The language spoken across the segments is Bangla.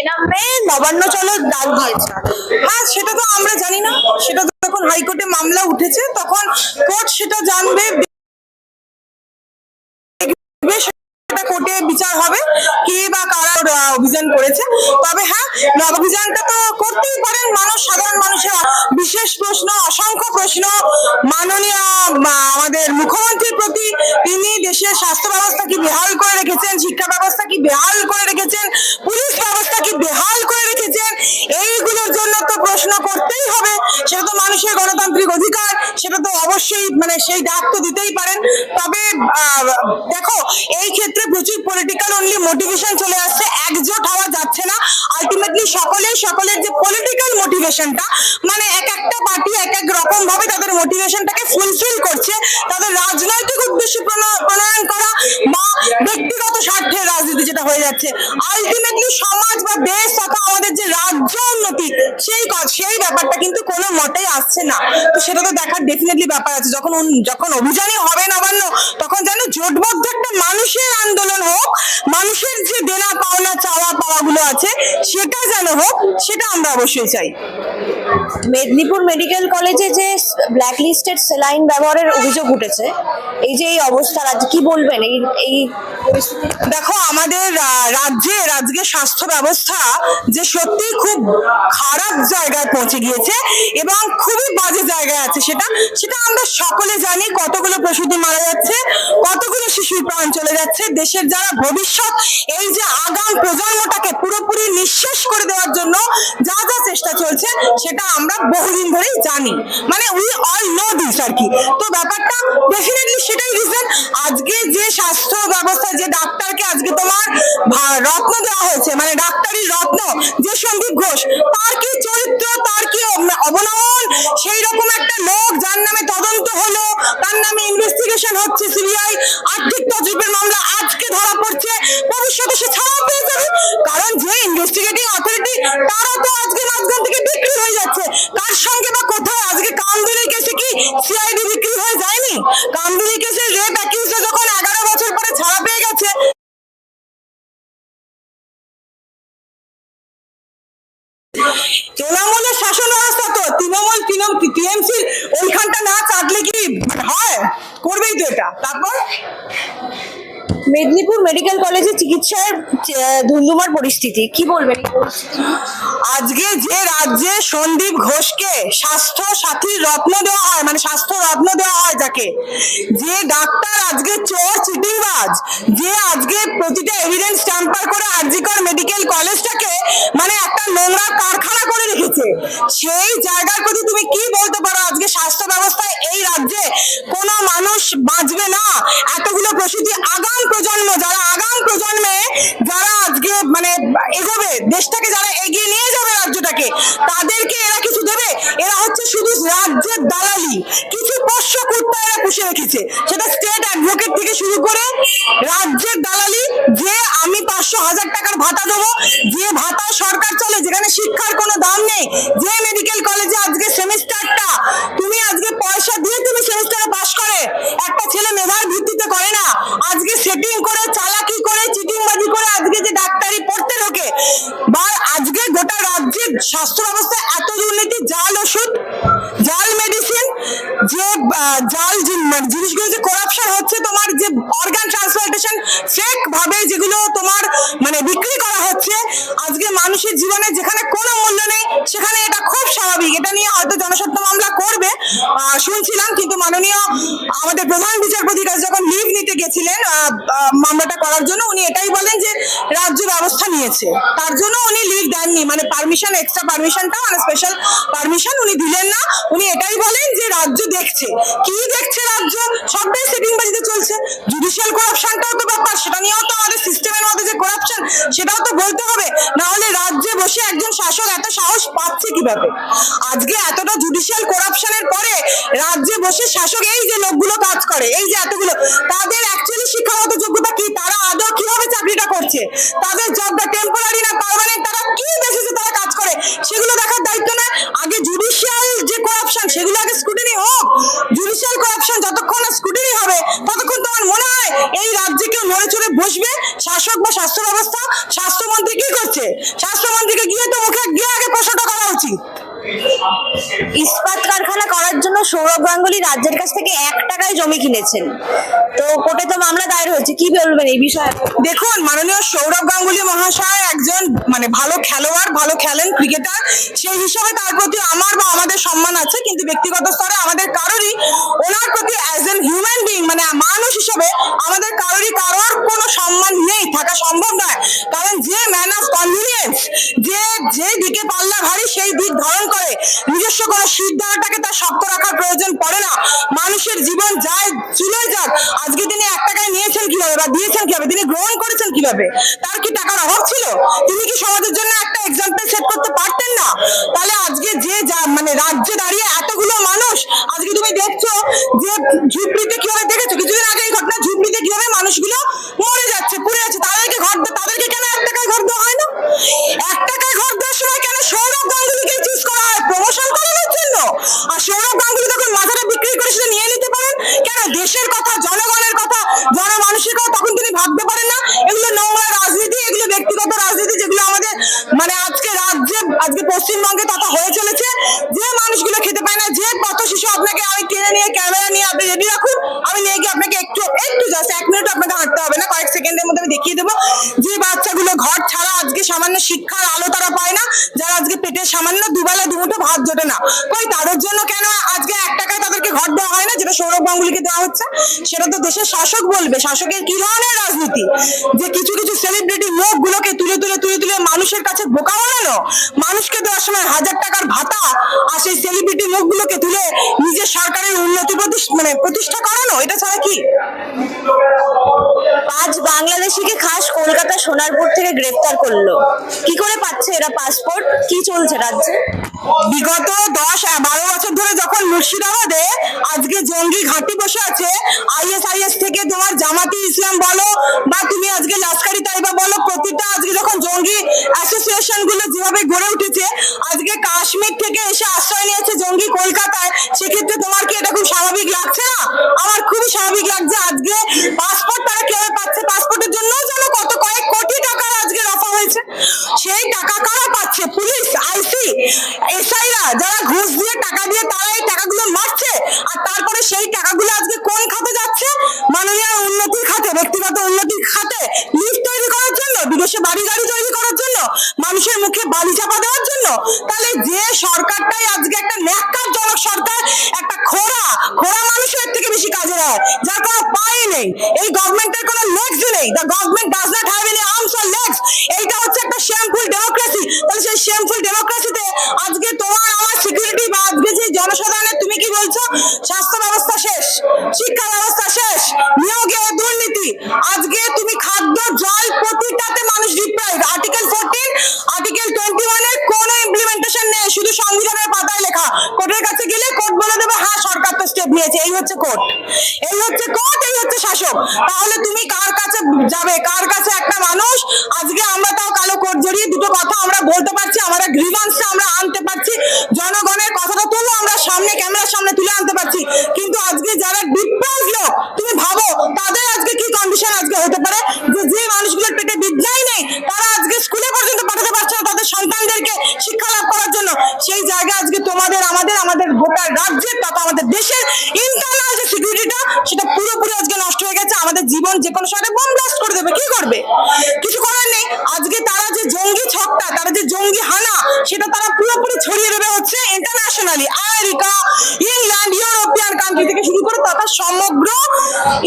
বেনামে নবান্ন চলো ডাক দিয়েছে হ্যাঁ সেটা তো আমরা জানি না। সেটা তো যখন হাইকোর্টে মামলা উঠেছে, তখন কোর্ট সেটা জানবে সেটা কোর্টে বিচার হবে। অভিযান করেছে। তবে হ্যাঁ নব অভিযানটা তো করতেই পারেন মানুষ, সাধারণ মানুষের। বিশেষ প্রশ্ন, অসংখ্য প্রশ্ন মাননীয় আমাদের মুখ্যমন্ত্রীর প্রতি। তিনি দেশের স্বাস্থ্য ব্যবস্থা কি বেহাল করে রেখেছেন? শিক্ষা ব্যবস্থা কি বেহাল করে রেখেছেন? পুলিশ ব্যবস্থা কি বেহাল করে রেখেছেন? এইগুলোর জন্য তো প্রশ্ন করতেই হবে। সেটা তো মানুষের গণতান্ত্রিক অধিকার। সেটা তো অবশ্যই মানে সেই ডাক তো দিতেই পারেন। তবে দেখো, এই ক্ষেত্রে প্রচুর পলিটিক্যাল অনলি মোটিভেশন চলে আসছে। একজোট হওয়া যাচ্ছে না। আলটিমেটলি সকলেই সকলের যে পলিটিক্যাল মোটিভেশনটা মানে এক একটা পার্টি এক এক রকম ভাবে তাদের মোটিভেশনটাকে ফুলফিল করছে। তাদের রাজনৈতিক উদ্দেশ্য প্রণয়ন করা বা ব্যক্তিগত স্বার্থের রাজনীতি যেটা হয়ে যাচ্ছে। আলটিমেটলি সমাজ বা দেশ তথা আমাদের যে রাজ্য উন্নতি, সেই সেই ব্যাপারটা কিন্তু কোনো মতেই আসছে না। তো সেটা তো দেখার ডেফিনেটলি ব্যাপার আছে। যখন যখন অভিযানই হবে নবান্ন তখন যেন জোটবদ্ধ একটা মানুষের আন্দোলন হোক মানুষের যে দেনা পাওনা চাওয়া পাওয়াগুলো আছে সেটা যেন হোক সেটা আমরা অবশ্যই চাই। মেদিনীপুর মেডিকেল কলেজে যে ব্ল্যাক লিস্টেড সেলাইন ব্যবহারের অভিযোগ উঠেছে এই যে এই অবস্থা রাজ্যে কি বলবেন? এই এই দেখো আমাদের রাজ্যে রাজ্যের স্বাস্থ্য ব্যবস্থা যে সত্যি খুব খারাপ জায়গায় পৌঁছে গিয়েছে এবং খুবই বাজে জায়গায় আছে সেটা সেটা আমরা সকলে জানি। কতগুলো প্রসূতি মারা যাচ্ছে, কতগুলো শিশুর প্রাণ চলে যাচ্ছে। দেশের যারা ভবিষ্যৎ, এই যে আগাম প্রজন্মটাকে পুরোপুরি নিঃশেষ করে দেওয়ার জন্য যা যা চেষ্টা চলছে, সেটা আমরা বহুদিন ধরেই জানি। মানে উই অল নো দিস আর কি। তো ব্যাপারটা ডেফিনেটলি সেটাই রিজন আজকে যে স্বাস্থ্য ব্যবস্থা, যে ডাক্তারকে আজকে তোমার রত্ন দেওয়া হয়েছে মানে ডাক্তারি রত্ন, যে সন্দীপ ঘোষ, তার কি চরিত্র, তার কি অব- অবনমন সেই রকম একটা লোক যার নামে তদন্ত হলো, তার নামে ইনভেস্টিগেশন হচ্ছে সিবিআই আর্থিক তজরুপের মামলা আজকে ধরা পড়ছে। ভবিষ্যতে সে ছাড়াও পেয়ে যাবে। কারণ যে ইনভেস্টিগেটিং অথরিটি তারা তো টিএমসি ওইখানটা না চাটলে কি হয়? করবেই তো এটা। তারপর? মেদিনীপুর মেডিকেল কলেজে চিকিৎসার ধুন্ধুমার পরিস্থিতি। কি বলবেন আজকে যে রাজ্যে সন্দীপ ঘোষকে স্বাস্থ্য সাথী রত্ন দেওয়া হয় মানে স্বাস্থ্য রত্ন দেওয়া হয় যাকে, যে ডাক্তার আজকে চোর, চিটিংবাজ, যে আজকে প্রতিটা এভিডেন্স ট্যাম্পার করে আরজিকর মেডিকেল কলেজটাকে মানে একটা নোংরা কারখানা করে রেখেছে। সেই জায়গার প্রতি তুমি কি বলতে পারো? আজকে স্বাস্থ্য ব্যবস্থায় এই রাজ্যে কোনো মানুষ বাঁচবে না? এতগুলো প্রসূতি আগাম প্রজন্ম, যারা আগাম প্রজন্মে যারা আজকে মানে এগোবে, দেশটাকে যারা এগিয়ে নিয়ে যাবে রাজ্যটাকে, তাদেরকে এরা কিছু দেবে? এরা হচ্ছে শুধু রাজ্যের দালালি। কিছু পোষ্য কুত্তা এরা পুষে রেখেছে। সেটা স্টেট অ্যাডভোকেট থেকে শুরু করে রাজ্যের দালালি, যে আমি পাঁচশো হাজার টাকার ভাতা দেবো, যে ভাতা সরকার চলে, যেখানে শিক্ষার কোনো দাম নেই, যে মেডিকেল কলেজে আজকে সেমিস্টারটা জাল মানে জিনিসগুলো যে করাপশন হচ্ছে, তোমার যে অর্গান ট্রান্সপ্লান্টেশন ফেক ভাবে যেগুলো তোমার মানে বিক্রি করা হচ্ছে, আজকে মানুষের জীবনে যেখানে কোনো মূল্য নেই, সেখানে এটা খুব স্বাভাবিক। এটা নিয়ে হয়তো জনস্বার্থ মামলা করবে। শুনছিলাম, কিন্তু মাননীয় আমাদের প্রধান বিচারপতির কাছে যখন লিভ নিতে গেছিলেন মামলাটা করার জন্য উনি এটাই বলেন যে রাজ্য ব্যবস্থা নিয়েছে। তার জন্য উনি লিভ দেননি মানে পারমিশন এক্সট্রা পারমিশনটা মানে স্পেশাল পারমিশন উনি দিলেন না। উনি এটাই বলেন যে রাজ্য দেখছে। কি দেখছে রাজ্য? সবটাই সেটিং বাজিতে চলছে। জুডিশিয়াল করাপশনটাও তো ব্যাপার, সেটা নিয়েও তো আমাদের সিস্টেমের মধ্যে যে করাপশন সেটাও তো বলতে হবে। না হলে রাজ্যে বসে একজন শাসক এত সাহস পাচ্ছে কীভাবে? আজকে এতটা জুডিশিয়াল করাপশনের পরে রাজ্যে বসে শাসক, এই যে লোকগুলো কাজ করে, এই যে এতগুলো, তাদের তাদের অ্যাকচুয়ালি শিক্ষাগত যোগ্যতা কি? তারা আদৌ কীভাবে চাকরিটা করছে? তাদের জবটা টেম্পোরারি না পার্মানেন্ট তারা কি বেসিসে তারা কাজ করে? সেগুলো দেখার দায়িত্ব না আগে জুডিশিয়াল যে করাপশন সেগুলো আগে স্কুটিনি হোক। জুডিশিয়াল করাপশন যতক্ষণ না স্কুটিনি হবে, ততক্ষণ তোমার মনে হয় এই রাজ্যে কেউ নড়ে চড়ে বসবে? শাসক বা স্বাস্থ্য ব্যবস্থা? স্বাস্থ্যমন্ত্রী কি করছে? স্বাস্থ্যমন্ত্রীকে গিয়ে তো মুখে গিয়ে আগে প্রশ্নটা করা উচিত। ইস্পাত কারখানা করার জন্য সৌরভ গাঙ্গুলি রাজ্যের কাছ থেকে এক টাকায় জমি কিনেছেন। কোর্টে তো মামলা দায়ের হয়েছে, কি বলবেন এই বিষয়ে? দেখুন, মাননীয় সৌরভ গাঙ্গুলি মহাশয় একজন মানে ভালো খেলোয়াড়, ভালো খেলেন ক্রিকেটার। সেই হিসাবে তার প্রতি আমার বা আমাদের সম্মান আছে, কিন্তু ব্যক্তিগত স্তরে আমাদের কারোরই, ওনার প্রতি অ্যাজ এন হিউম্যান বিং মানে মানুষ হিসেবে আমাদের কারোরই কারোর কোনো সম্মান নেই, থাকা সম্ভব নয়। কারণ যে ম্যান অফ কনভিনিয়েন্স যে যে দিকে পাল্লা ভারী, সেই দিক ধারণ করে। নিজস্ব কোনো সিদ্ধান্তটাকে তার শক্ত রাখার প্রয়োজন পড়ে না। মানুষের জীবন যায় চুলে যাক। কীভাবে? তিনি গ্রহণ করেছেন কীভাবে? তার কি টাকার অভাব ছিল? তিনি কি সমাজের জন্য মানে আজকে রাজ্যে, আজকে পশ্চিমবঙ্গে তথা হয়ে চলেছে। যে মানুষগুলো খেতে পায় না, যে পথ শিশু আপনাকে আমি কিনে নিয়ে, ক্যামেরা নিয়ে আপনি রেডি রাখুন। আমি নিয়ে গিয়ে আপনাকে একটু একটু জাস্ট এক মিনিট আপনাকে হাঁটতে হবে না, কয়েক সেকেন্ডের মধ্যে আমি দেখিয়ে দেবো। যে বাচ্চাগুলো ঘর ছাড়া আজকে সামান্য শিক্ষার আলো তারা পায় না, যারা আজকে পেটে সামান্য দুবেলা দুমুঠো ভাত জোটে না। কই তাদের জন্য কেন যেটা সৌরভ গাঙ্গুলিকে দেওয়া হচ্ছে, সেটা তো দেশের শাসক বলবে। শাসকের কি ধরনের রাজনীতি? যে কিছু কিছু সেলিব্রিটি মুখগুলোকে তুলে তুলে তুলে তুলে মানুষের কাছে বোকা বানানো মানুষকে দেওয়ার সময় হাজার টাকার ভাতা আর সেই সেলিব্রিটি মুখগুলোকে তুলে নিজের সরকারের উন্নতি মানে প্রতিষ্ঠা করানো, এটা ছাড়া কি? আজ বাংলাদেশিকে খাস কলকাতা সোনারপুর থেকে গ্রেফতার করল। কি করে পাচ্ছে এরা পাসপোর্ট কি চলছে রাজ্যে? বিগত দশ বারো বছর ধরে যখন মুর্শিদাবাদে আজকে জঙ্গি ঘাঁটি বসে আছে, আইএসআইএস থেকে তোমার জামাতি ইসলাম বলো বা তুমি আজকে লস্করি তাইবা বলো, প্রতিটা আজকে যখন জঙ্গি অ্যাসোসিয়েশনগুলো যেভাবে গড়ে উঠেছে, আজকে কাশ্মীর থেকে এসে আশ্রয় নিয়েছে জঙ্গি কলকাতায়, সেক্ষেত্রে তোমার কি এটা খুব স্বাভাবিক লাগছে না? আমার খুবই স্বাভাবিক লাগছে আজকে পাসপোর্ট তারা কীভাবে পাচ্ছে? পাসপোর্টের জন্য যেন কত কয়েক কোটি হয়েছে? সেই টাকা কারা পাচ্ছে? পুলিশ, আইসি, এসআইরা যারা ঘুষ দিয়ে টাকা দিয়ে তারা এই টাকাগুলো মারছে, আর তারপরে সেই টাকাগুলো আজকে কোন খাতে যাচ্ছে? মাননীয় উন্নতির খাতে, ব্যক্তিগত উন্নতির খাতে, লিফট তৈরি করার জন্য, বিদেশে বাড়ি গাড়ি তৈরি করার জন্য, মানুষের মুখে বালি চাপা দেওয়ার জন্য, তাহলে যে সরকারটাই আজকে একটা ন্যাক্কারজনক সরকার একটা খোরা খোরা মানুষের থেকে বেশি কাজে দেয় যার কোনো পাই নেই এই গভর্নমেন্টের কোনো লেগস নেই the government does not have any arms or legs এইটা হচ্ছে একটা শেমফুল ডেমোক্রেসি তাহলে সেই শেমফুল ডেমোক্রেসিতে আজকে তোমার আমার সিকিউরিটি বা আজকে যে জনসাধারণের তুমি কি বলছো স্বাস্থ্য ব্যবস্থা শেষ শিক্ষা ব্যবস্থা শেষ নিয়োগে দুর্নীতি আজকে তুমি খাদ্য জল প্রতিটাতে মানুষ deprive article fourteen article twenty ওয়ানের কোনো ইমপ্লিমেন্টেশন নেই শুধু সংবিধানের পাতায় লেখা। কোর্টের কাছে গেলে কোর্ট বলে দেবে হ্যাঁ সরকার তো স্টেপ নিয়েছে। এই হচ্ছে কোর্ট। এই হচ্ছে কোর্ট, এই হচ্ছে শাসক। তাহলে তুমি কার কাছে যাবে? কার ছকটা তারা যে জঙ্গি হানা, সেটা তারা পুরোপুরি ছড়িয়ে দেবে হচ্ছে internationally America, England, European country থেকে শুরু করে তথা সমগ্র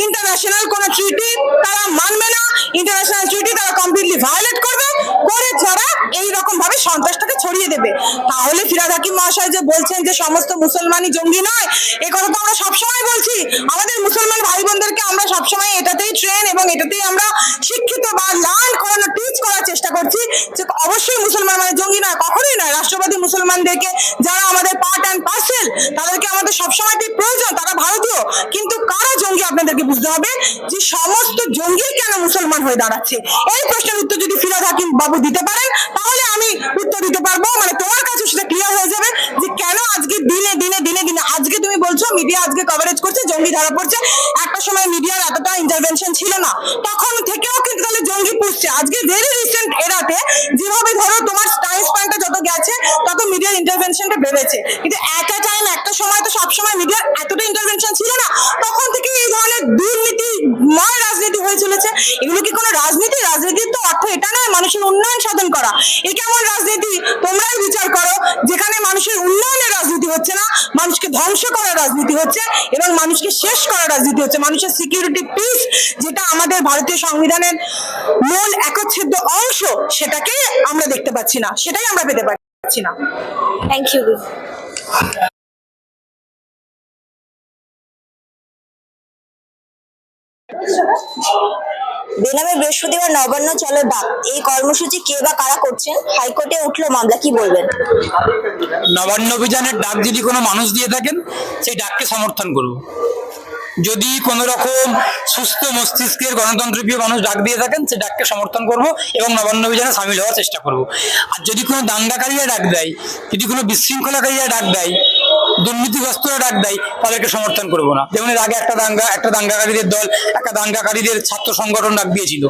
ইন্টারন্যাশনাল কোন ট্রিটি তারা মানবে না। ইন্টারন্যাশনাল ট্রিটি তারা কমপ্লিটলি ভায়োলেট করবে, করে ছাড়া এই রকম ভাবে সন্ত্রাসটাকে ছড়িয়ে দেবে। তাহলে ফিরাদ হাকিম মহাশয় যে বলছেন যে সমস্ত মুসলমানই জঙ্গি নয় কেন মুসলমান হয়ে দাঁড়াচ্ছে। এই প্রশ্নের উত্তর যদি ফিরাজ হাকিম বাবু দিতে পারেন, তাহলে আমি উত্তর দিতে পারব। মানে তোমার কাছে সেটা ক্লিয়ার হয়ে যাবে যে কেন আজকে দিনে দিনে দিনে দিনে, আজকে তুমি বলছো মিডিয়া আজকে কভারেজ করছে, জঙ্গি ধরা পড়ছে। একটা সময় মিডিয়ার এতটা ইন্টারভেনশন ছিল না। তখন থেকেও কিন্তু তাহলে জঙ্গি পুষছে। আজকে ভেরি রিসেন্ট এরাতে যেভাবে ধরো তোমার টাইম স্প্যানটা যত গেছে, তত মিডিয়ার ইন্টারভেনশনটা বেড়েছে। কিন্তু এট টাইম একটা সময় তো সবসময় মিডিয়ার এতটা ইন্টারভেনশন ছিল না। তখন থেকে এই ধরনের দুর্নীতি ময় রাজনীতি হয়ে চলেছে। এগুলো কি কোনো রাজনীতি? রাজনীতির তো অর্থ এটা নয় মানুষের উন্নয়ন সাধন করা। এ কেমন রাজনীতি? তোমরাই বিচার করো। যেখানে মানুষের উন্নয়নের রাজনীতি হচ্ছে না, মানুষকে ধ্বংস করার রাজনীতি হচ্ছে এবং মানুষকে শেষ করার রাজনীতি হচ্ছে। মানুষের সিকিউরিটি পিস যেটা আমাদের ভারতীয় সংবিধানের মূল একচ্ছেদ্য অংশ, সেটাকে আমরা দেখতে পাচ্ছি না, সেটাই আমরা পেতে পারছি না। থ্যাংক ইউ বেনামে বৃহস্পতিবার নবান্ন চলে ডাক এই কর্মসূচি কে বা কারা করছেন? হাইকোর্টে উঠল মামলা, কি বলবেন? নবান্ন অভিযানের ডাক যদি কোনো মানুষ দিয়ে থাকেন, সেই ডাককে সমর্থন করব। যদি কোনো রকম সুস্থ মস্তিষ্কের গণতন্ত্রপ্রিয় মানুষ ডাক দিয়ে থাকেন সে ডাককে সমর্থন করব এবং নবান্ন অভিযানে সামিল হওয়ার চেষ্টা করব। আর যদি কোনো দাঙ্গাকারীরা ডাক দেয়, যদি কোনো বিশৃঙ্খলাকারীরা ডাক দেয় দুর্নীতিগ্রস্তরা ডাক দেয়, তাদেরকে সমর্থন করব না। যেমন এর আগে একটা দাঙ্গা, একটা দাঙ্গাকারীদের দল, একটা দাঙ্গাকারীদের ছাত্র সংগঠন ডাক দিয়েছিল,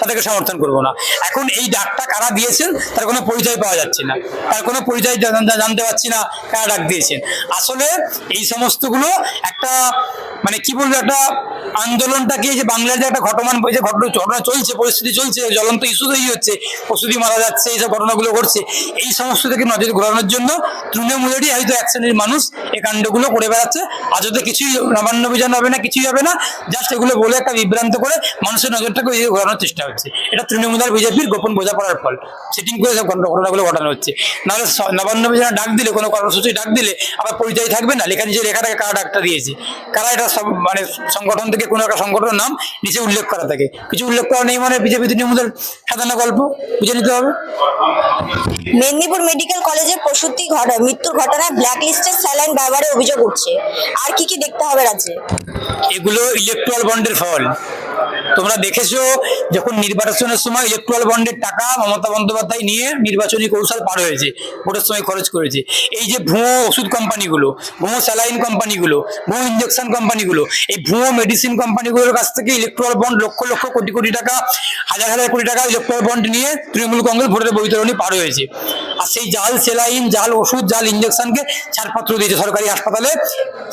তাদেরকে সমর্থন করব না। এখন এই ডাকটা কারা দিয়েছেন, তার কোনো পরিচয় পাওয়া যাচ্ছে না। তার কোনো পরিচয় জানতে পারছি না কারা ডাক দিয়েছেন। আসলে এই সমস্তগুলো একটা মানে কি বলব, একটা আন্দোলনটাকে যে বাংলার যে একটা ঘটমান যে ঘটনা ঘটনা চলছে, পরিস্থিতি চলছে, জ্বলন্ত ইস্যু তৈরি হচ্ছে পশুদি মারা যাচ্ছে, এইসব ঘটনাগুলো ঘটছে, এই সমস্ত থেকে নজর ঘোরানোর জন্য তৃণমূলেরই হয়তো এক শ্রেণির মানুষ এই কাণ্ডগুলো করে বেড়াচ্ছে। আজতে কিছুই নবান্ন অভিযান হবে না, কিছুই হবে না জাস্ট এগুলো বলে একটা বিভ্রান্ত করে মানুষের নজরটাকে দিকে ঘোরানোর চেষ্টা হচ্ছে। এটা তৃণমূল আর বিজেপির গোপন বোঝাপড়ার ফল। সেটিং করে সব ঘটনাগুলো ঘটানো হচ্ছে। নাহলে নবান্ন অভিযানে ডাক দিলে, কোনো কর্মসূচি ডাক দিলে আবার পরিচয় থাকবে না। লেখা নিচে লেখা থাকে কারা ডাকটা দিয়েছে? কারা এটা সব মানে সংগঠন থেকে কোনো একটা সংগঠনের নাম নিচে উল্লেখ করা থাকে? কিছু উল্লেখ করা নেই মানে বিজেপি তৃণমূলের সাধারণ গল্প? বুঝে নিতে হবে। মেদিনীপুর মেডিকেল কলেজে প্রসূতি ঘটনা মৃত্যুর ঘটনায় ব্ল্যাক লিস্টের স্যালাইন ব্যবহারে অভিযোগ উঠছে। আর কি কি দেখতে হবে রাজ্যে? এগুলো ইলেকট্রাল বন্ডের ফল। তোমরা দেখেছ যখন নির্বাচনের সময় ইলেকট্রাল বন্ডের টাকা মমতা বন্দ্যোপাধ্যায় নিয়ে নির্বাচনী কৌশল পার হয়েছে, ভোটের সময় খরচ করেছে। এই যে ভুয়ো ওষুধ কোম্পানিগুলো, ভুয়ো স্যালাইন কোম্পানিগুলো, ভুয়ো ইঞ্জেকশন কোম্পানিগুলো, এই ভুয়ো মেডিসিন কোম্পানিগুলোর কাছ থেকে ইলেকট্রাল বন্ড লক্ষ লক্ষ কোটি কোটি টাকা, হাজার হাজার কোটি টাকা ইলেকট্রাল বন্ড নিয়ে তৃণমূল কংগ্রেস ভোটের বৈতরণী পার হয়েছে। আর সেই জাল, সেলাইন জাল, ওষুধ জাল ইঞ্জেকশনকে ছাড়পত্র দিয়েছে সরকারি হাসপাতালে।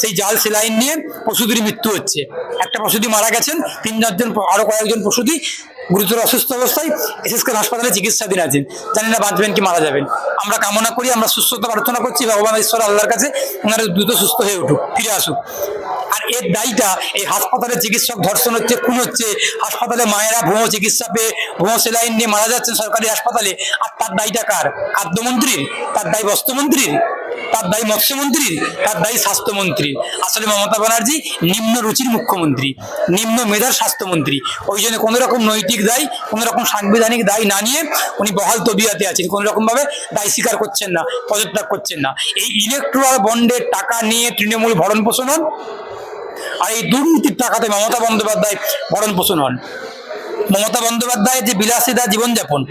সেই জাল, সেলাইন নিয়ে পশুদের মৃত্যু হচ্ছে। একটা প্রসূতি মারা গেছেন, তিন চারজন আরও কয়েকজন প্রসূতি গুরুতর অসুস্থ অবস্থায় এসএসকে হাসপাতালে চিকিৎসাধীন আছেন। জানি না বাঁচবেন কি মারা যাবেন। আমরা কামনা করি, আমরা সুস্থতা প্রার্থনা করছি, ভগবান ঈশ্বর আল্লাহর কাছে ওনারা দ্রুত সুস্থ হয়ে উঠুক। ফিরে আসুক। আর এর দায়ীটা এই হাসপাতালে চিকিৎসক ধর্ষণ হচ্ছে, খুন হচ্ছে। হাসপাতালে মায়েরা ভুয়ো চিকিৎসা পেয়ে ভুয়ো সেলাইন নিয়ে মারা যাচ্ছেন সরকারি হাসপাতালে। আর তার দায়ীটা কার? খাদ্যমন্ত্রীর। তার দায়ী বস্ত্রমন্ত্রীর। তার দায়ী মৎস্যমন্ত্রীর। তার দায়ী স্বাস্থ্যমন্ত্রী আসলে মমতা ব্যানার্জি নিম্ন রুচির মুখ্যমন্ত্রী, নিম্ন মেধার স্বাস্থ্যমন্ত্রী। ওই জন্য কোনো রকম নৈতিক দায় কোনো রকম সাংবিধানিক দায় না নিয়ে উনি বহাল তবিয়াতে আছেন। কোনো রকম ভাবে দায় স্বীকার করছেন না, পদত্যাগ করছেন না। এই ইলেকট্রাল বন্ডের টাকা নিয়ে তৃণমূল ভরণ পোষণ হন আর এই দুর্নীতির টাকাতে মমতা বন্দ্যোপাধ্যায় ভরণ পোষণ হন। মমতা বন্দ্যোপাধ্যায়ের যে বিলাসিতা জীবনযাপন,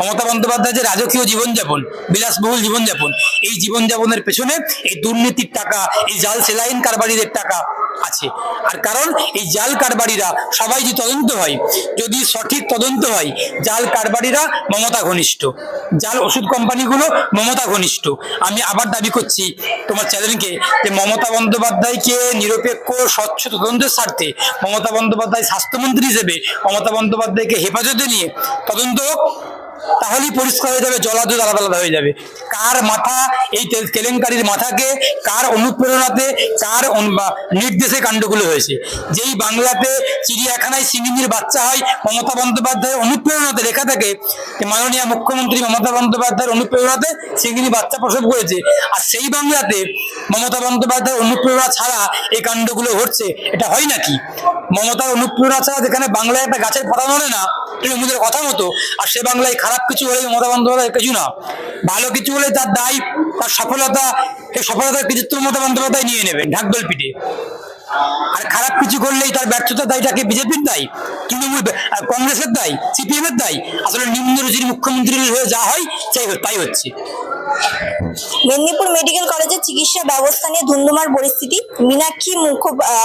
মমতা বন্দ্যোপাধ্যায় যে রাজকীয় জীবনযাপন, বিলাসবহুল জীবনযাপন, এই জীবনযাপনের পেছনে এই দুর্নীতির টাকা, এই জাল সেলাইন কারবারিদের টাকা আছে। আর কারণ এই জাল কারবারিরা সবাই যদি তদন্ত হয়, যদি সঠিক তদন্ত হয়, জাল কারবারিরা মমতা ঘনিষ্ঠ, জাল ওষুধ কোম্পানিগুলো মমতা ঘনিষ্ঠ। আমি আবার দাবি করছি তোমার চ্যানেলকে যে মমতা বন্দ্যোপাধ্যায়কে নিরপেক্ষ, স্বচ্ছ তদন্তের স্বার্থে মমতা বন্দ্যোপাধ্যায় স্বাস্থ্যমন্ত্রী হিসেবে মমতা বন্দ্যোপাধ্যায়কে হেফাজতে নিয়ে তদন্ত তাহলেই পরিষ্কার হয়ে যাবে জলাদুদ আলাদা আলাদা হয়ে যাবে। কার মাথা এই কেলেঙ্কারির মাথাকে, কার অনুপ্রেরণাতে, কার নির্দেশে কাণ্ডগুলো হয়েছে? যেই বাংলাতে চিড়িয়াখানায় সিঙ্গিনীর বাচ্চা হয়, মমতা বন্দ্যোপাধ্যায়ের অনুপ্রেরণাতে লেখা থাকে মাননীয় মুখ্যমন্ত্রী মমতা বন্দ্যোপাধ্যায়ের অনুপ্রেরণাতে সিঙ্গিনী বাচ্চা প্রসব করেছে। আর সেই বাংলাতে মমতা বন্দ্যোপাধ্যায়ের অনুপ্রেরণা ছাড়া এই কাণ্ডগুলো ঘটছে, এটা হয় নাকি? মমতার অনুপ্রেরণা ছাড়া যেখানে বাংলায় একটা গাছের পাতা নড়ে না তৃণমূলের কথা মতো। আর সে বাংলায় খারাপ কিছু হলে মমতা বন্দ্যোপাধ্যায় কিছু না। ভালো কিছু হলে তার দায়, তার সফলতা এই সফলতার কৃতিত্ব মমতা বন্দ্যোপাধ্যায় নিয়ে নেবেন ঢাকডোল পিঠে। আর খারাপ কিছু করলেই তার ব্যর্থতার দায়টাকে বিজেপির দায়ী, তৃণমূল কংগ্রেসের দায়ী সিপিএম এর দায়ী। আসলে নিম্ন রুচির মুখ্যমন্ত্রী হয়ে যা হয়, সেই তাই হচ্ছে। মেদিনীপুর মেডিকেল কলেজের চিকিৎসা ব্যবস্থা নিয়ে ধুন্ধুমার পরিস্থিতি। মীনাক্ষী মুখ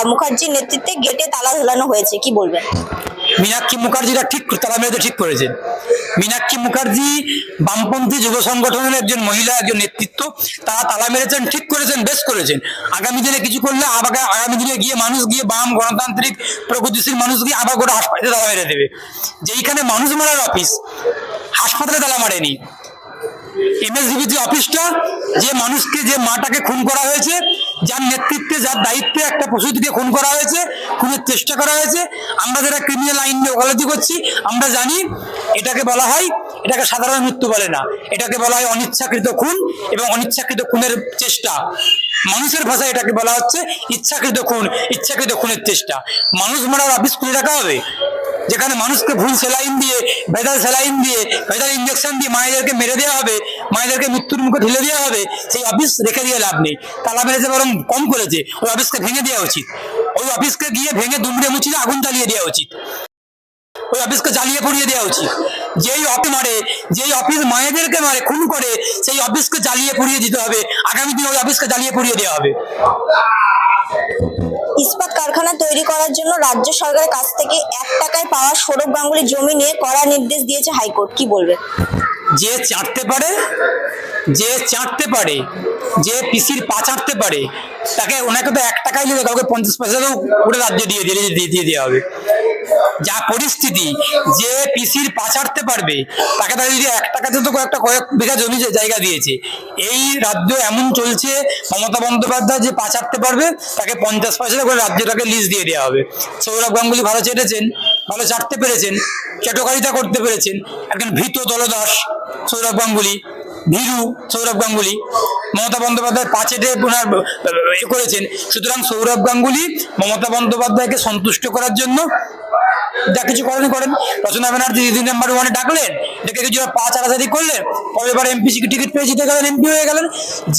মুখার্জির নেতৃত্বে গেটে তালা ঝোলানো হয়েছে, কি বলবেন? মীনাক্ষী মুখার্জিরা ঠিক তারা মেয়েদের ঠিক করেছেন মীনাক্ষী মুখার্জি বামপন্থী যুব সংগঠনের একজন মহিলা, একজন নেতৃত্ব, তারা তালা মেরেছেন, ঠিক করেছেন, বেশ করেছেন। আগামী দিনে কিছু করলে আবার আগামী দিনে গিয়ে মানুষ গিয়ে বাম গণতান্ত্রিক প্রগতিশীল মানুষ গিয়ে আবার গোটা হাসপাতালে তালা মেরে দেবে। যেইখানে মানুষ মারার অফিস হাসপাতালে তালা মারেনি। এমএসডিবি যে অফিসটা যে মানুষকে, যে মাটাকে খুন করা হয়েছে, যার নেতৃত্বে, যার দায়িত্বে একটা প্রসূতিকে খুন করা হয়েছে, খুনের চেষ্টা করা হয়েছে, আমরা যারা ক্রিমিনাল আইন নিয়ে ওকালতি করছি, আমরা জানি এটাকে বলা হয়, এটাকে সাধারণ মৃত্যু বলে না, এটাকে বলা হয় অনিচ্ছাকৃত খুন এবং অনিচ্ছাকৃত খুনের চেষ্টা। মানুষের ভাষায় এটাকে বলা হচ্ছে ইচ্ছাকৃত খুন, ইচ্ছাকৃত খুনের চেষ্টা। মানুষ মারার অফিস খুলে রাখা হবে? যেখানে মানুষকে ভুল সেলাইন দিয়ে, ভেজাল সেলাইন দিয়ে, ভেজাল ইঞ্জেকশন দিয়ে মায়েদেরকে মেরে দেওয়া হবে, মায়েদেরকে মৃত্যুর মুখে ঢেলে দেওয়া হবে, সেই অফিস রেখে দিয়ে লাভ নেই। তালা মেরেছে বরং কম করেছে, ওই অফিসকে ভেঙে দেওয়া উচিত। ওই অফিসকে গিয়ে ভেঙে দুমড়ে মুচিয়ে আগুন জ্বালিয়ে দেওয়া উচিত। ওই অফিসকে জ্বালিয়ে পুড়িয়ে দেওয়া উচিত। যেই অফিস মারে, যেই অফিস মায়েদেরকে মারে, খুন করে, সেই অফিসকে জ্বালিয়ে পুড়িয়ে দিতে হবে। আগামী দিনে ওই অফিসকে জ্বালিয়ে পুড়িয়ে দেওয়া হবে। ইস্পাত কারখানা তৈরি করার জন্য রাজ্য সরকারের কাছ থেকে এক টাকায় পাওয়া সৌরভ গাঙ্গুলির জমি নিয়ে কড়া নির্দেশ দিয়েছে হাইকোর্ট। কি বলবে? যে চাটতে পারে, যে চাটতে পারে, যে পিসির পা চাটতে পারে, তাকে ওনাকে তো এক টাকাই নেবে কাউকে পঞ্চাশ পয়সাও ওটা রাজ্য দিয়ে দিয়ে দিয়ে দেওয়া হবে। যা পরিস্থিতি, যে পিসির পা ছাড়তে পারবে, তাকে তারা যদি এক টাকাতে তো কয়েকটা কয়েক বিঘা জমি জায়গা দিয়েছে, এই রাজ্য এমন চলছে, মমতা বন্দ্যোপাধ্যায় যে পা ছাড়তে পারবে, তাকে পঞ্চাশ পয়সা করে রাজ্যটাকে লিজ দিয়ে দেওয়া হবে। সৌরভ গাঙ্গুলি ভালো চেটেছেন। ভালো চাটতে পেরেছেন চেটকারিতা করতে পেরেছেন। একজন ভীত দলদাস, সৌরভ গাঙ্গুলি, ভীরু সৌরভ গাঙ্গুলি, মমতা বন্দ্যোপাধ্যায় পাঁচেটে ওনার এ করেছেন। সুতরাং সৌরভ গাঙ্গুলি মমতা বন্দ্যোপাধ্যায়কে সন্তুষ্ট করার জন্য যা কিছু করেন করেন। রচনা ব্যানার্জি দিদি নাম্বার ওয়ানে ডাকলেন ডেকে কিছু পা চাড়াচাড়ি করলেন। পরের বার এমপি টিকিট পেয়ে জিতে গেলেন, এমপি হয়ে গেলেন।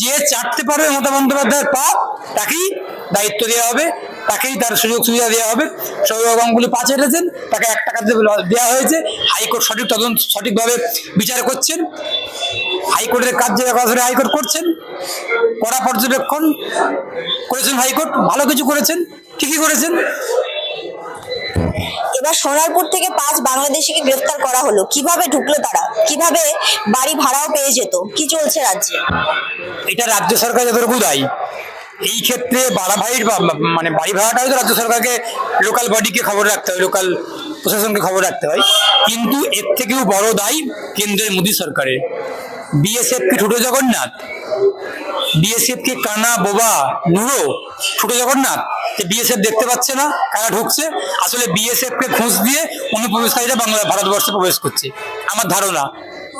যে চাটতে পারবে মমতা বন্দ্যোপাধ্যায়ের পা, তাকেই দায়িত্ব দেওয়া হবে। তাকেই তার সুযোগ সুবিধা দেওয়া হবে। সৌরভ গাঙ্গুলি পা চেটেছেন তাকে এক টাকা দেওয়া হয়েছে। হাইকোর্ট সঠিক তদন্ত সঠিকভাবে বিচার করছেন। হাইকোর্টের কাজ যে হাইকোর্ট করছেন কড়া পর্যবেক্ষণ করেছেন হাইকোর্ট ভালো কিছু করেছেন ঠিকই করেছেন। এবার সোনারপুর থেকে পাঁচ বাংলাদেশিকে গ্রেফতার করা হলো। কীভাবে ঢুকলো তারা? কীভাবে বাড়ি ভাড়াও পেয়ে যেত? কি চলছে রাজ্যে? এটা রাজ্য সরকার যতটুকু দায়ী। এই ক্ষেত্রে বাড়া ভাইয়ের মানে বাড়ি ভাড়াটা হয়তো রাজ্য সরকারকে লোকাল বডিকে খবর রাখতে হয় লোকাল প্রশাসনকে খবর রাখতে হয়। কিন্তু এর থেকেও বড় দায়ী কেন্দ্রের মোদী সরকারের। বিএসএফ কি ঠুটো জগন্নাথ বিএসএফ কে কানা, বোবা নুরো ছোট জগন্নাথ বিএসএফ দেখতে পাচ্ছে না, কারা ঢুকছে? আসলে বিএসএফ কে ঘুষ দিয়ে অনুপ্রবেশকারীরা বাংলা, ভারতবর্ষে প্রবেশ করছে। আমার ধারণা,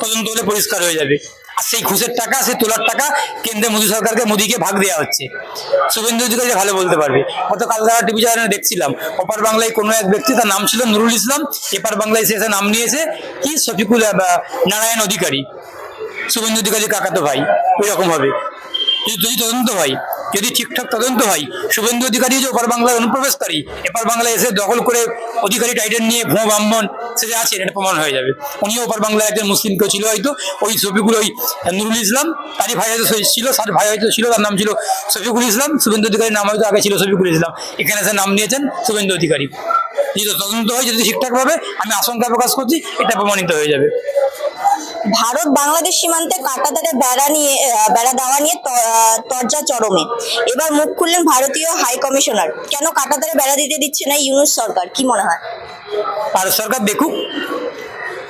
তদন্ত হলে পরিষ্কার হয়ে যাবে। আর সেই ঘুষের টাকা, সেই তোলার টাকা কেন্দ্রে মোদী সরকারকে মোদীকে ভাগ দেওয়া হচ্ছে। শুভেন্দু অধিকারী ভালো বলতে পারবে। গতকাল তারা টিভি চ্যানেলে দেখছিলাম, অপার বাংলায় কোনো এক ব্যক্তি, তার নাম ছিল নুরুল ইসলাম, এপার বাংলায় সে নাম নিয়েছে কি? শফিকুল নারায়ণ অধিকারী। শুভেন্দু অধিকারী, কাকাতো ভাই, এরকম হবে। যদি যদি তদন্ত হয় যদি ঠিকঠাক তদন্ত হয়, শুভেন্দু অধিকারী যে ওপার বাংলায় অনুপ্রবেশকারী, এপার বাংলায় এসে দখল করে অধিকারী টাইটেল নিয়ে ভুয়ো ব্রাহ্মণ সে যে আছেন, এটা প্রমাণ হয়ে যাবে। উনিও ওপার বাংলায় একজন মুসলিম কেউ ছিল হয়তো, ওই শফিকুল, ওই নুরুল ইসলাম, তারই ভাই হয়তো ছিল, তার ভাই হয়তো ছিল, তার নাম ছিল শফিকুল ইসলাম, শুভেন্দু অধিকারীর নাম হয়তো আগে ছিল শফিকুল ইসলাম। এখানে এসে নাম নিয়েছেন শুভেন্দু অধিকারী। যদি তদন্ত হয়, যদি ঠিকঠাকভাবে, আমি আশঙ্কা প্রকাশ করছি, এটা প্রমাণিত হয়ে যাবে। ভারত বাংলাদেশ সীমান্তে কাঁটাতারে বেড়া নিয়ে বেড়া দেওয়া নিয়ে তরজা চরমে। এবার মুখ খুললেন ভারতীয় হাই কমিশনার। কেন কাঁটাতারে বেড়া দিতে দিচ্ছে না ইউনুস সরকার? কি মনে হয়? ভারত সরকার দেখুক।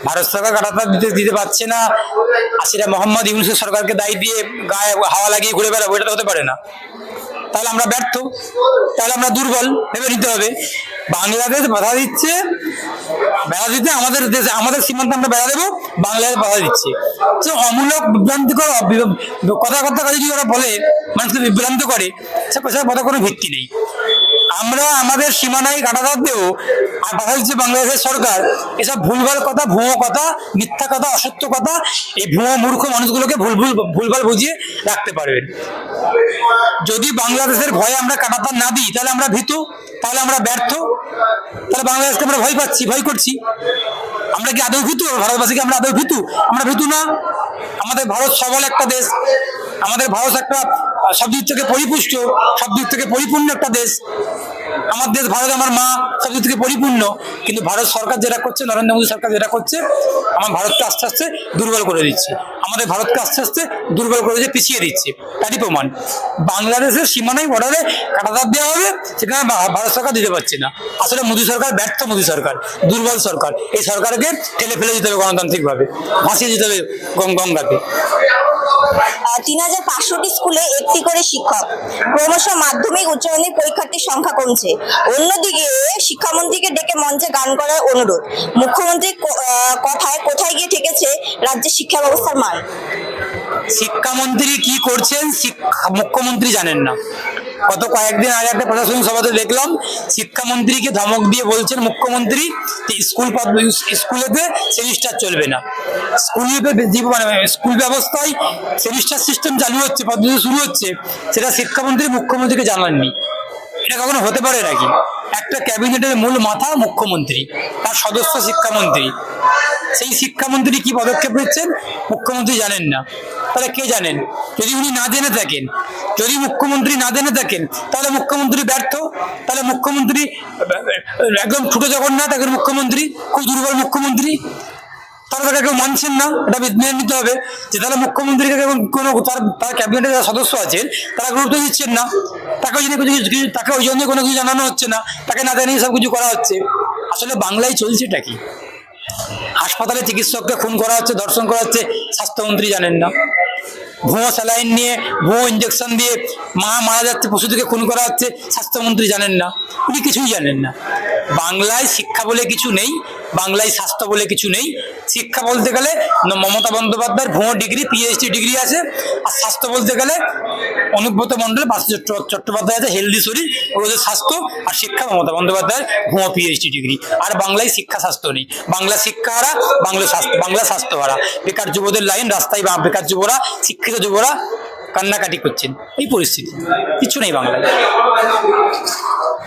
ভারত সরকার কাটাতা দিতে দিতে পারছে না। সেটা মোহাম্মদ ইউনুসের সরকারকে দায়ী দিয়ে গায়ে হাওয়া লাগিয়ে ঘুরে বেড়াবো তো হতে পারে না। তাহলে আমরা ব্যর্থ। তাহলে আমরা দুর্বল, ভেবে নিতে হবে। বাংলাদেশ বাধা দিচ্ছে বেড়া দিতে আমাদের দেশে, আমাদের সীমান্তে আমরা বেড়া দেবো, বাংলাদেশ বাধা দিচ্ছে। সে অমূলক বিভ্রান্তিকর করে কথা কথা যদি ওরা বলে, মানুষকে বিভ্রান্ত করে, সে কথা কোনো ভিত্তি নেই। আমরা আমাদের সীমানায় আর বাধা দিচ্ছে বাংলাদেশের সরকার। এসব ভুলভাল কথা, ভুয়ো কথা, মিথ্যা কথা, অসত্য কথা, এই ভুয়ো মূর্খ মানুষগুলোকে ভুল ভুল, ভুলভাল বুঝিয়ে রাখতে পারবেন। যদি বাংলাদেশের ভয়ে আমরা কাটাতার না দিই, তাহলে আমরা ভীতু, তাহলে আমরা ব্যর্থ, তাহলে বাংলাদেশকে আমরা ভয় পাচ্ছি, ভয় করছি। আমরা কি আদৌ ভীতু? ভারতবাসীকে আমরা আদৌ ভীতু? আমরা ভীতু না? আমাদের ভারত সবল একটা দেশ। আমাদের ভারত একটা সব দিক থেকে পরিপুষ্ট, সব দিক থেকে পরিপূর্ণ একটা দেশ। আমার দেশ ভারত, আমার মা সব দিক থেকে পরিপূর্ণ। কিন্তু ভারত সরকার যেটা করছে, নরেন্দ্র মোদী সরকার যেটা করছে, আমার ভারতকে আস্তে আস্তে দুর্বল করে দিচ্ছে। আমাদের ভারতকে আস্তে আস্তে দুর্বল করে দিয়ে পিছিয়ে দিচ্ছে। তারই প্রমাণ। বাংলাদেশের সীমানায় বর্ডারে কাটাতার দেওয়া হবে, সেখানে ভারত সরকার দিতে পারছে না। আসলে মোদী সরকার ব্যর্থ মোদী সরকার, দুর্বল সরকার। এই সরকারকে ঠেলে ফেলে দিতে হবে গণতান্ত্রিকভাবে, ভাসিয়ে দিতে হবে গং- গঙ্গাতে তিন হাজার পাঁচশোটি স্কুলে একটি করে শিক্ষক। ক্রমশ মাধ্যমিক, উচ্চ পরীক্ষার্থীর সংখ্যা কমছে। অন্যদিকে শিক্ষামন্ত্রীকে ডেকে মঞ্চে গান করার অনুরোধ। মুখ্যমন্ত্রীর কথায় কোথায় গিয়ে ঠেকেছে রাজ্যের শিক্ষা ব্যবস্থার মান? শিক্ষামন্ত্রী কি করছেন মুখ্যমন্ত্রী জানেন না। গত কয়েকদিন আগে একটা প্রশাসনিক সভাতে দেখলাম, শিক্ষামন্ত্রীকে ধমক দিয়ে বলছেন মুখ্যমন্ত্রী স্কুল স্কুলেতে সেমিস্টার চলবে না। স্কুলে মানে স্কুল ব্যবস্থায় সেমিস্টার সিস্টেম চালু হচ্ছে, পদ্ধতি শুরু হচ্ছে, সেটা শিক্ষামন্ত্রী মুখ্যমন্ত্রীকে জানাননি। এটা কখনো হতে পারে নাকি? একটা ক্যাবিনেটের মূল মাথা মুখ্যমন্ত্রী, তার সদস্য শিক্ষামন্ত্রী। সেই শিক্ষামন্ত্রী কি পদক্ষেপ নিচ্ছেন? মুখ্যমন্ত্রী জানেন না। তাহলে কে জানেন? যদি উনি না জেনে থাকেন, যদি মুখ্যমন্ত্রী না জেনে থাকেন, তাহলে মুখ্যমন্ত্রী ব্যর্থ। তাহলে মুখ্যমন্ত্রী, একদম ছোট জগন্নাথ, একজন মুখ্যমন্ত্রী, খুব দুর্বল মুখ্যমন্ত্রী। তারা তাকে কেউ মানছেন না, এটা মেনে নিতে হবে যে তাহলে মুখ্যমন্ত্রীকে কেউ কোনো, তার তার ক্যাবিনেটের যারা সদস্য আছেন, তারা গুরুত্ব দিচ্ছেন না। তাকে যদি কিছু, কিছু- তাকে ওই জন্য কোনো কিছু জানানো হচ্ছে না। তাকে না জানিয়ে সব কিছু করা হচ্ছে। আসলে বাংলায় চলছেটা কি? হাসপাতালে চিকিৎসককে খুন করা হচ্ছে, ধর্ষণ করা হচ্ছে, স্বাস্থ্যমন্ত্রী জানেন না। ভুয়ো স্যালাইন নিয়ে, ভুয়ো ইঞ্জেকশন দিয়ে মা মারা যাচ্ছে পশুদেরকে খুন করা হচ্ছে, স্বাস্থ্যমন্ত্রী জানেন না। উনি কিছুই জানেন না। বাংলায় শিক্ষা বলে কিছু নেই বাংলায় স্বাস্থ্য বলে কিছু নেই। শিক্ষা বলতে গেলে মমতা বন্দ্যোপাধ্যায়ের ভুয়ো ডিগ্রি পিএইচডি ডিগ্রি আছে। আর স্বাস্থ্য বলতে গেলে অনুব্রত মন্ডল বাস চট্টোপাধ্যায় আছে হেলদি শরীর ওদের স্বাস্থ্য আর শিক্ষা মমতা বন্দ্যোপাধ্যায়ের ভুয়ো পিএইচডি ডিগ্রি। আর বাংলায় শিক্ষা স্বাস্থ্য নেই। বাংলা শিক্ষা হারা বাংলা স্বাস্থ্য বাংলা স্বাস্থ্য হারা বেকার যুবদের লাইন, রাস্তায় বেকার যুবরা, শিক্ষিত যুবরা কান্নাকাটি করছেন। এই পরিস্থিতি। কিছু নেই বাংলায়।